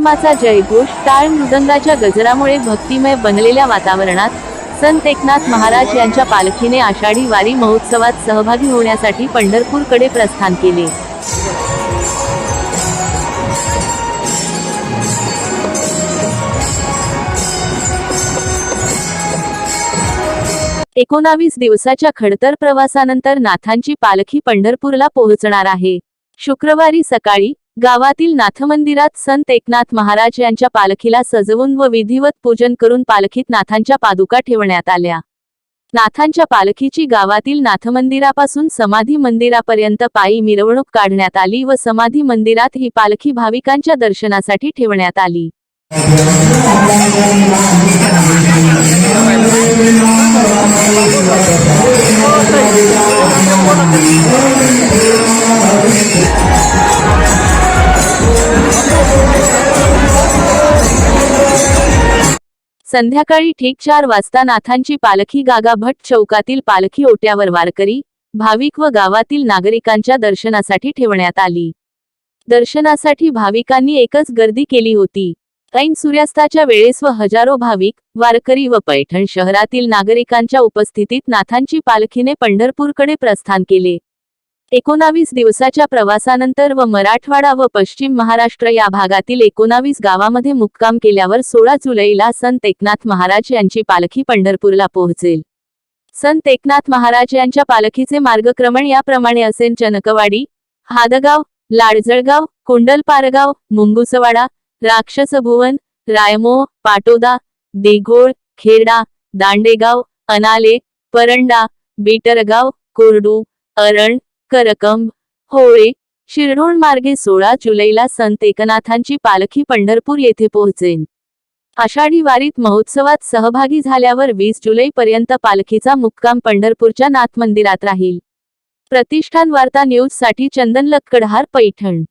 विठुरामाचा जयघोष टाळ मृदंगाच्या गजरामुळे भक्तिमय बनलेल्या वातावरणात संत एकनाथ महाराज यांच्या पालखीने आषाढी वारी महोत्सवात सहभागी होण्यासाठी पंढरपूरकडे प्रस्थान केले. एकोणावीस दिवसाच्या खडतर प्रवासानंतर नाथांची पालखी पंढरपूरला पोहोचणार आहे. शुक्रवारी सकाळी गावातील नाथमंदिरात संत एकनाथ महाराज यांच्या पालखीला सजवून व विधिवत पूजन करून पालखीत नाथांच्या पादुका ठेवण्यात आल्या. नाथांच्या पालखीची गावातील नाथमंदिरापासून समाधी मंदिरापर्यंत पायी मिरवणूक काढण्यात आली व समाधी मंदिरात ही पालखी भाविकांच्या दर्शनासाठी ठेवण्यात आली. संध्याकाळी ठीक चार वाजता नाथांची पालखी गागा भट चौकातील पालखी ओट्यावर वारकरी भाविक व गावातील नागरिकांच्या दर्शनासाठी ठेवण्यात आली. दर्शनासाठी भाविकांनी एकच गर्दी केली होती. ऐन सूर्यास्ताच्या वेळेस व हजारो भाविक वारकरी व पैठण शहरातील नागरिकांच्या उपस्थितीत नाथांची पालखीने पंढरपूरकडे प्रस्थान केले. एकोणावीस दिवसाच्या प्रवासानंतर व मराठवाडा व पश्चिम महाराष्ट्र या भागातील एकोणावीस गावामध्ये मुक्काम केल्यावर सोळा जुलैला संत एकनाथ महाराज यांची पालखी पंढरपूरला पोहोचेल. संत एकनाथ महाराज यांच्या पालखीचे मार्गक्रमण याप्रमाणे असेल चनकवाडी हादगाव लाडजळगाव कुंडलपारगाव मुंगुसवाडा राक्षसभुवन रायमो पाटोदा देघोळ खेरडा दांडेगाव अनाले परंडा बेटरगाव कोरडू अरण करकंब होळे शिरढोण मार्गे सोळा जुलैला संत एकनाथांची पालखी पंढरपूर येथे पोहोचेल आषाढी वारीत महोत्सवात सहभागी झाल्यावर वीस जुलै पर्यंत पालखीचा मुक्काम पंढरपूरच्या नाथ मंदिरात राहील. प्रतिष्ठान वार्ता न्यूजसाठी चंदन लक्कडहार पैठण.